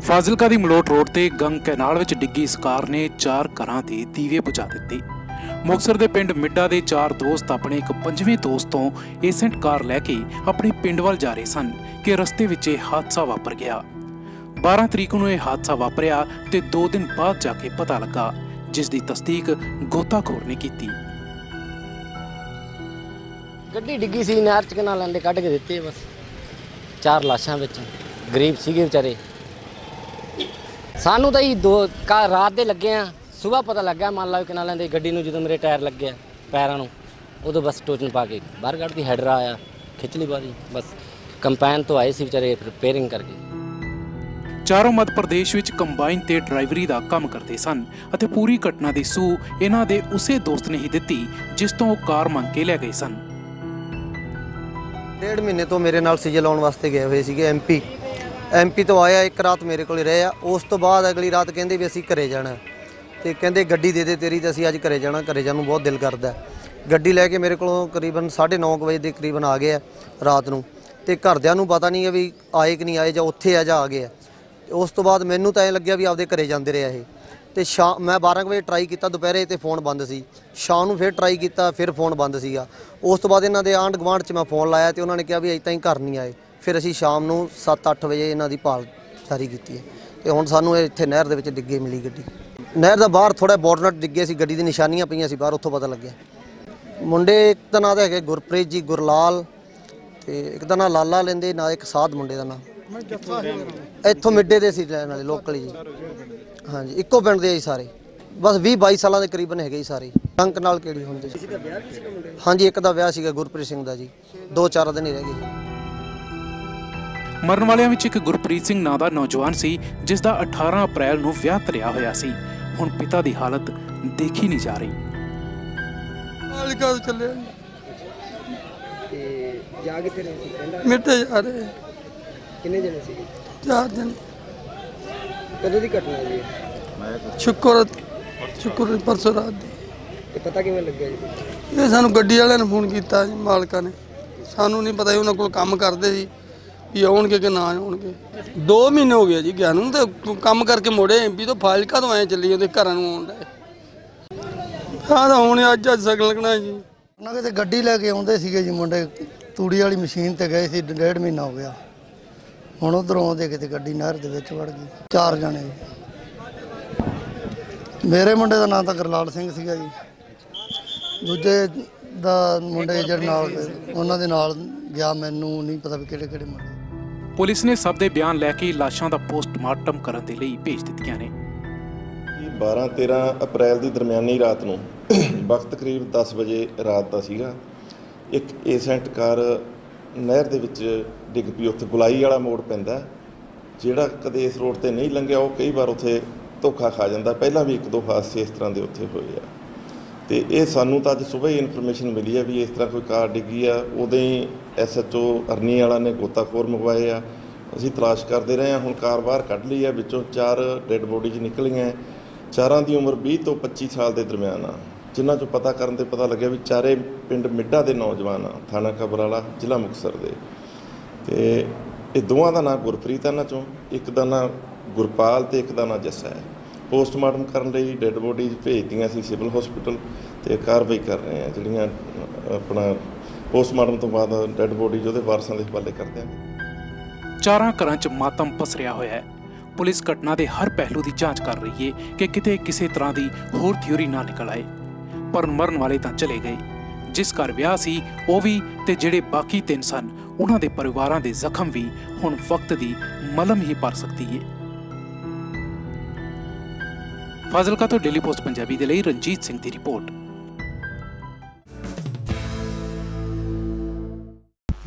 ਫਾਜ਼ਿਲਕਾ ਦੀ Malout road ਤੇ ਗੰਗ canal ਵਿੱਚ ਡਿੱਗੀ ਇਸ ਕਾਰ ਨੇ ਚਾਰ ਘਰਾਂ ਦੇ ਦੀਵੇ ਬੁਝਾ ਦਿੱਤੇ। ਮੁਕਸਰ ਦੇ ਪਿੰਡ ਮਿੱਡਾ ਦੇ ਚਾਰ ਦੋਸਤ ਆਪਣੇ ਇੱਕ ਪੰਜਵੇਂ ਦੋਸਤ ਤੋਂ ਏਸੈਂਟ ਕਾਰ ਲੈ ਕੇ ਆਪਣੇ ਪਿੰਡ ਵੱਲ ਜਾ ਰਹੇ ਸਨ ਕਿ ਰਸਤੇ ਵਿੱਚ ਇਹ ਹਾਦਸਾ ਵਾਪਰ ਗਿਆ। 12 ਤਰੀਕ ਨੂੰ ਇਹ ਹਾਦਸਾ ਵਾਪਰਿਆ ਤੇ 2 ਦਿਨ ਬਾਅਦ ਜਾ ਕੇ ਪਤਾ ਲੱਗਾ, ਜਿਸ ਦੀ ਤਸਦੀਕ ਗੋਤਾਖੋਰ ਨੇ ਕੀਤੀ। ਗੱਡੀ ਡਿੱਗੀ ਸੀ, ਨਹਿਰ ਚ ਕਨਾਲਾਂ ਦੇ ਕੱਢ ਕੇ ਦਿੱਤੇ ਬਸ। ਚਾਰ ਲਾਸ਼ਾਂ ਵਿੱਚ, ਗਰੀਬ ਸੀਗੇ ਵਿਚਾਰੇ। ਸਾਨੂੰ ਤਾਂ ਹੀ ਦੋ ਕਾ ਰਾਤ ਦੇ ਲੱਗੇ ਆ ਸਵੇਰ ਪਤਾ ਲੱਗਾ ਮੰਨ ਲਓ ਕਨਾਲਾਂ ਦੇ ਗੱਡੀ ਨੂੰ ਜਦੋਂ ਮੇਰੇ ਟਾਇਰ ਲੱਗਿਆ ਪੈਰਾਂ ਨੂੰ ਉਦੋਂ ਬਸ ਟੋਚਨ ਪਾ ਕੇ ਬਾਹਰ ਕੱਢਦੀ ਹੈਡਰਾ ਆਇਆ ਖਿੱਚ ਲਈ ਬਾਦੀ ਬਸ ਕੰਪੈਨ ਤੋਂ ਆਏ ਸੀ ਵਿਚਾਰੇ ਰਿਪੇਅਰਿੰਗ ਕਰਕੇ ਚਾਰੋਂ ਮੱਧ ਪ੍ਰਦੇਸ਼ ਵਿੱਚ ਕੰਬਾਈਨ ਤੇ ਡਰਾਈਵਰੀ ਦਾ ਕੰਮ ਕਰਦੇ ਸਨ ਅਤੇ ਪੂਰੀ ਘਟਨਾ ਦੀ ਸੂ ਇਹਨਾਂ ਦੇ ਉਸੇ ਦੋਸਤ ਨੇ ਹੀ ਦਿੱਤੀ ਜਿਸ ਤੋਂ ਉਹ ਕਾਰ ਮੰਗ ਕੇ ਲੈ ਗਏ ਸਨ। ਡੇਢ ਮਹੀਨੇ ਤੋਂ ਮੇਰੇ ਨਾਲ ਸੀਜੇ ਲਾਉਣ ਵਾਸਤੇ ਗਏ ਹੋਏ ਸੀਗੇ ਐਮਪੀ ਐਮਪੀ ਤੋਂ ਆਇਆ, ਇੱਕ ਰਾਤ ਮੇਰੇ ਕੋਲ ਰਹੇ ਆ। ਉਸ ਤੋਂ ਬਾਅਦ ਅਗਲੀ ਰਾਤ ਕਹਿੰਦੇ ਵੀ ਅਸੀਂ ਘਰੇ ਜਾਣਾ ਤੇ ਕਹਿੰਦੇ ਗੱਡੀ ਦੇ ਦੇ ਤੇਰੀ ਤੇ ਅਸੀਂ ਅੱਜ ਘਰੇ ਜਾਣਾ, ਘਰੇ ਜਾਣ ਨੂੰ ਬਹੁਤ ਦਿਲ ਕਰਦਾ ਗੱਡੀ ਲੈ ਕੇ ਮੇਰੇ ਕੋਲੋਂ ਕਰੀਬਨ 9:30 ਵਜੇ ਦੇ ਕਰੀਬਨ ਆ ਗਏ ਆ ਰਾਤ ਨੂੰ। ਤੇ ਘਰਦਿਆਂ ਨੂੰ ਪਤਾ ਨਹੀਂ ਹੈ ਵੀ ਆਏ ਕਿ ਨਹੀਂ ਆਏ ਜਾਂ ਉੱਥੇ ਆ ਜਾਂ ਆ ਗਏ ਆ। ਤੇ ਉਸ ਤੋਂ ਬਾਅਦ ਮੈਨੂੰ ਤਾਂ ਐ ਲੱਗਿਆ ਵੀ ਆਪਦੇ ਘਰੇ ਜਾਂਦੇ ਰਹੇ ਇਹ। ਤੇ ਸ਼ਾਮ, ਮੈਂ 12 ਕੁ ਵਜੇ ਟਰਾਈ ਕੀਤਾ ਦੁਪਹਿਰੇ ਤੇ ਫੋਨ ਬੰਦ ਸੀ। ਸ਼ਾਮ ਨੂੰ ਫਿਰ ਟਰਾਈ ਕੀਤਾ, ਫਿਰ ਫੋਨ ਬੰਦ ਸੀਗਾ। ਉਸ ਤੋਂ ਬਾਅਦ ਇਹਨਾਂ ਦੇ ਆਂਢ ਗੁਆਂਢ 'ਚ ਮੈਂ ਫੋਨ ਲਾਇਆ ਤੇ ਉਹਨਾਂ ਨੇ ਕਿਹਾ ਵੀ ਅਜੇ ਤਾਈਂ ਘਰ ਨਹੀਂ ਆਏ। ਫਿਰ ਅਸੀਂ ਸ਼ਾਮ ਨੂੰ 7-8 ਵਜੇ ਇਹਨਾਂ ਦੀ ਭਾਲ ਜਾਰੀ ਕੀਤੀ ਹੈ। ਤੇ ਹੁਣ ਸਾਨੂੰ ਇਹ ਇੱਥੇ ਨਹਿਰ ਦੇ ਵਿੱਚ ਡਿੱਗੇ ਮਿਲੀ ਗੱਡੀ। ਨਹਿਰ ਦਾ ਬਾਹਰ ਥੋੜਾ ਬੋਰਡਨਟ ਡਿੱਗੇ ਸੀ, ਗੱਡੀ ਦੀ ਨਿਸ਼ਾਨੀਆਂ ਪਈਆਂ ਸੀ, ਬਾਹਰ ਉੱਥੋਂ ਪਤਾ ਲੱਗਿਆ। ਮੁੰਡੇ ਇੱਕ ਤਾਂ ਨਾਂ ਤਾਂ ਹੈਗੇ ਗੁਰਪ੍ਰੀਤ ਜੀ ਗੁਰਲਾਲ ਤੇ ਇੱਕ ਦਾ ਨਾਂ ਲਾਲਾ ਲੈਂਦੇ ਨਾਲ ਇੱਕ ਸਾਧ ਮੁੰਡੇ ਦਾ ਨਾਂ। ਇੱਥੋਂ ਮਿੱਡੇ ਦੇ ਸੀ ਲੈਣ ਵਾਲੇ, ਲੋਕਲ ਜੀ। ਹਾਂਜੀ, ਇੱਕੋ ਪਿੰਡ ਦੇ ਆ ਜੀ ਸਾਰੇ। ਬਸ 20 22 ਸਾਲਾਂ ਦੇ ਕਰੀਬਨ ਹੈਗੇ ਜੀ ਸਾਰੇ। ਅੰਕ ਨਾਲ ਕਿਹੜੀ ਹੁੰਦੇ ਸੀ ਹਾਂਜੀ, ਇੱਕ ਦਾ ਵਿਆਹ ਸੀਗਾ ਗੁਰਪ੍ਰੀਤ ਸਿੰਘ ਦਾ ਜੀ। ਦੋ ਚਾਰ ਦਿਨ ਹੀ ਰਹਿ ਗਏ। ਮਰਨ ਵਾਲਿਆਂ ਵਿੱਚ ਇੱਕ ਗੁਰਪ੍ਰੀਤ ਸਿੰਘ ਨਾਂ ਦਾ ਨੌਜਵਾਨ ਸੀ ਜਿਸ ਦਾ 18 ਅਪ੍ਰੈਲ ਨੂੰ ਵਿਆਹ ਧਰਿਆ ਹੋਇਆ ਸੀ। ਹੁਣ ਪਿਤਾ ਦੀ ਹਾਲਤ ਦੇਖੀ ਨਹੀਂ ਜਾ ਰਹੀ। ਮਾਲਿਕਾ ਤੋਂ ਚੱਲਿਆ ਤੇ ਜਾ ਕਿੱਥੇ ਰਹੇ ਸੀ ਪਿੰਡ ਮਿੱਟੇ ਜਾ ਰਹੇ ਕਿੰਨੇ ਜਣੇ ਸੀ? ਚਾਰ ਦਿਨ ਕਦੋਂ ਦੀ ਘਟਨਾ ਜੀ ਸ਼ੁਕਰ ਸ਼ੁਕਰ ਪਰਸੋਂ ਰਾਤ ਦੀ। ਤੇ ਪਤਾ ਕਿਵੇਂ ਲੱਗਿਆ ਜੀ? ਇਹ ਸਾਨੂੰ ਗੱਡੀ ਵਾਲਿਆਂ ਨੇ ਫੋਨ ਕੀਤਾ ਜੀ ਮਾਲਕਾਂ ਨੇ। ਸਾਨੂੰ ਨਹੀਂ ਪਤਾ ਸੀ ਉਹਨਾਂ ਕੋਲ ਕੰਮ ਕਰਦੇ ਸੀ। ਵੀ ਆਉਣਗੇ ਕਿ ਨਾ ਆਉਣਗੇ? 2 ਮਹੀਨੇ ਹੋ ਗਏ ਜੀ ਗਿਆ ਨੂੰ, ਤੇ ਕੰਮ ਕਰਕੇ ਮੋੜੇ ਐਮਪੀ ਤੋਂ ਫਾਜ਼ਿਲਕਾ ਤੋਂ ਆਏ ਚੱਲੀ ਜਾਂਦੇ, ਘਰਾਂ ਨੂੰ ਆਉਣ ਦਾ ਆਹ ਤਾਂ ਹੁਣ ਅੱਜ ਅੱਜ ਸਗਲ ਲੱਗਣਾ ਜੀ। ਉਹਨਾਂ ਕਿਤੇ ਗੱਡੀ ਲੈ ਕੇ ਆਉਂਦੇ ਸੀਗੇ ਜੀ ਮੁੰਡੇ, ਤੂੜੀ ਵਾਲੀ ਮਸ਼ੀਨ ਤੇ ਗਏ ਸੀ, ਡੇਢ ਮਹੀਨਾ ਹੋ ਗਿਆ। ਹੁਣ ਉਧਰੋਂ ਆਉਂਦੇ ਕਿਤੇ ਗੱਡੀ ਨਹਿਰ ਦੇ ਵਿੱਚ ਵੜ ਗਈ, ਚਾਰ ਜਣੇ। ਮੇਰੇ ਮੁੰਡੇ ਦਾ ਨਾਮ ਤਾਂ ਗਰਲਾਲ ਸਿੰਘ ਸੀਗਾ ਜੀ। ਦੂਜੇ ਦਾ ਮੁੰਡੇ ਜਿਹੜੇ ਨਾਲ ਉਹਨਾਂ ਦੇ ਨਾਲ ਗਿਆ ਮੈਨੂੰ, ਨਹੀਂ ਪਤਾ ਵੀ ਕਿਹੜੇ ਕਿਹੜੇ ਮੁੰਡੇ। ਪੁਲਿਸ ਨੇ ਸਭ ਦੇ ਬਿਆਨ ਲੈ ਕੇ ਲਾਸ਼ਾਂ ਦਾ ਪੋਸਟਮਾਰਟਮ ਕਰਨ ਦੇ ਲਈ ਭੇਜ ਦਿੱਤੀਆਂ ਨੇ। ਇਹ 12-13 ਅਪ੍ਰੈਲ ਦੀ ਦਰਮਿਆਨੀ ਰਾਤ ਨੂੰ, ਵਕਤ ਕਰੀਬ 10 ਵਜੇ ਰਾਤ ਦਾ ਸੀਗਾ। ਇੱਕ ਏਸੈਂਟ ਕਾਰ ਨਹਿਰ ਦੇ ਵਿੱਚ ਡਿੱਗ ਪਈ, ਉੱਥੇ ਗੁਲਾਈ ਵਾਲਾ ਮੋੜ ਪੈਂਦਾ ਜਿਹੜਾ ਕਦੇ ਇਸ ਰੋਡ ਤੇ ਨਹੀਂ ਲੰਘਿਆ, ਉਹ ਕਈ ਵਾਰ ਉੱਥੇ ਧੋਖਾ ਖਾ ਜਾਂਦਾ। ਪਹਿਲਾਂ ਵੀ ਇੱਕ ਦੋ ਹਾਦਸੇ ਇਸ ਤਰ੍ਹਾਂ ਦੇ ਉੱਥੇ ਹੋਏ ਆ। ਤੇ ਇਹ ਸਾਨੂੰ ਤਾਂ ਅੱਜ ਸਵੇਰ ਹੀ ਇਨਫੋਰਮੇਸ਼ਨ ਮਿਲੀ ਆ ਵੀ ਇਸ ਤਰ੍ਹਾਂ ਕੋਈ ਕਾਰ ਡਿੱਗੀ ਆ। ਉਦੋਂ ਹੀ ਐਸਐਚਓ ਅਰਨੀ ਵਾਲਾ ਨੇ ਗੋਤਾਖੋਰ ਮੰਗਵਾਏ ਆ। ਅਸੀਂ ਤਲਾਸ਼ ਕਰਦੇ ਰਹੇ ਹਾਂ, ਹੁਣ ਕਾਰ ਬਾਹਰ ਕੱਢ ਲਈ ਆ, ਵਿੱਚੋਂ ਚਾਰ ਡੈੱਡ ਬੋਡੀਜ਼ ਨਿਕਲੀਆਂ ਚਾਰਾਂ ਦੀ ਉਮਰ 20 ਤੋਂ 25 ਸਾਲ ਦੇ ਦਰਮਿਆਨ ਆ। ਜਿਨ੍ਹਾਂ ਚੋਂ ਪਤਾ ਕਰਨ ਤੇ ਪਤਾ ਲੱਗਿਆ ਵੀ ਚਾਰੇ ਪਿੰਡ ਮਿੱਡਾ ਦੇ ਨੌਜਵਾਨ ਆ, ਥਾਣਾ ਕਬਰਾਲਾ ਜ਼ਿਲ੍ਹਾ ਮੁਕਤਸਰ ਦੇ। ਤੇ ਇਹ ਦੋਵਾਂ ਦਾ ਨਾਮ ਗੁਰਪ੍ਰੀਤ ਆ ਇਹਨਾਂ ਚੋਂ, ਇੱਕ ਦਾ ਨਾਮ ਗੁਰਪਾਲ ਤੇ ਇੱਕ ਦਾ ਨਾਮ ਜੱਸਾ ਹੈ। ਪੋਸਟਮਾਰਟਮ ਕਰਨ ਲਈ ਡੈੱਡ ਬੋਡੀਜ਼ ਭੇਜਤੀਆਂ ਸੀ ਸਿਵਲ ਹਸਪੀਟਲ ਤੇ ਕਾਰਵਾਈ ਕਰ ਰਹੇ ਆ, ਜਿਹੜੀਆਂ ਆਪਣਾ ਪੋਸਟਮਾਰਟਮ ਤੋਂ ਬਾਅਦ ਡੈੱਡ ਬੋਡੀਜ਼ ਉਹਦੇ ਵਾਰਸਾਂ ਦੇ ਹਵਾਲੇ ਕਰ ਦਿਆਂਗੇ। ਚਾਰਾਂ ਘਰਾਂ 'ਚ ਮਾਤਮ ਪਸਰਿਆ ਹੋਇਆ ਹੈ। ਪੁਲਿਸ ਘਟਨਾ ਦੇ ਹਰ ਪਹਿਲੂ ਦੀ ਜਾਂਚ ਕਰ ਰਹੀ ਹੈ ਕਿ ਕਿਤੇ ਕਿਸੇ ਤਰ੍ਹਾਂ ਦੀ ਹੋਰ ਥਿਊਰੀ ਨਾ ਨਿਕਲ ਆਏ, ਪਰ ਮਰਨ ਵਾਲੇ ਤਾਂ ਚਲੇ ਗਏ। ਜਿਸ ਘਰ ਵਿਆਹ ਸੀ, ਉਹ ਵੀ ਤੇ ਜਿਹੜੇ ਬਾਕੀ ਤਿੰਨ ਸਨ, ਉਹਨਾਂ ਦੇ ਪਰਿਵਾਰਾਂ ਦੇ ਜ਼ਖਮ ਵੀ ਹੁਣ ਵਕਤ ਦੀ ਮਲਮ ਹੀ ਭਰ ਸਕਦੀ ਹੈ ਫਾਜ਼ਿਲਕਾ ਤੋਂ ਡੇਲੀ ਪੋਸਟ ਪੰਜਾਬੀ ਦੇ ਲਈ ਰਣਜੀਤ ਸਿੰਘ ਦੀ ਰਿਪੋਰਟ।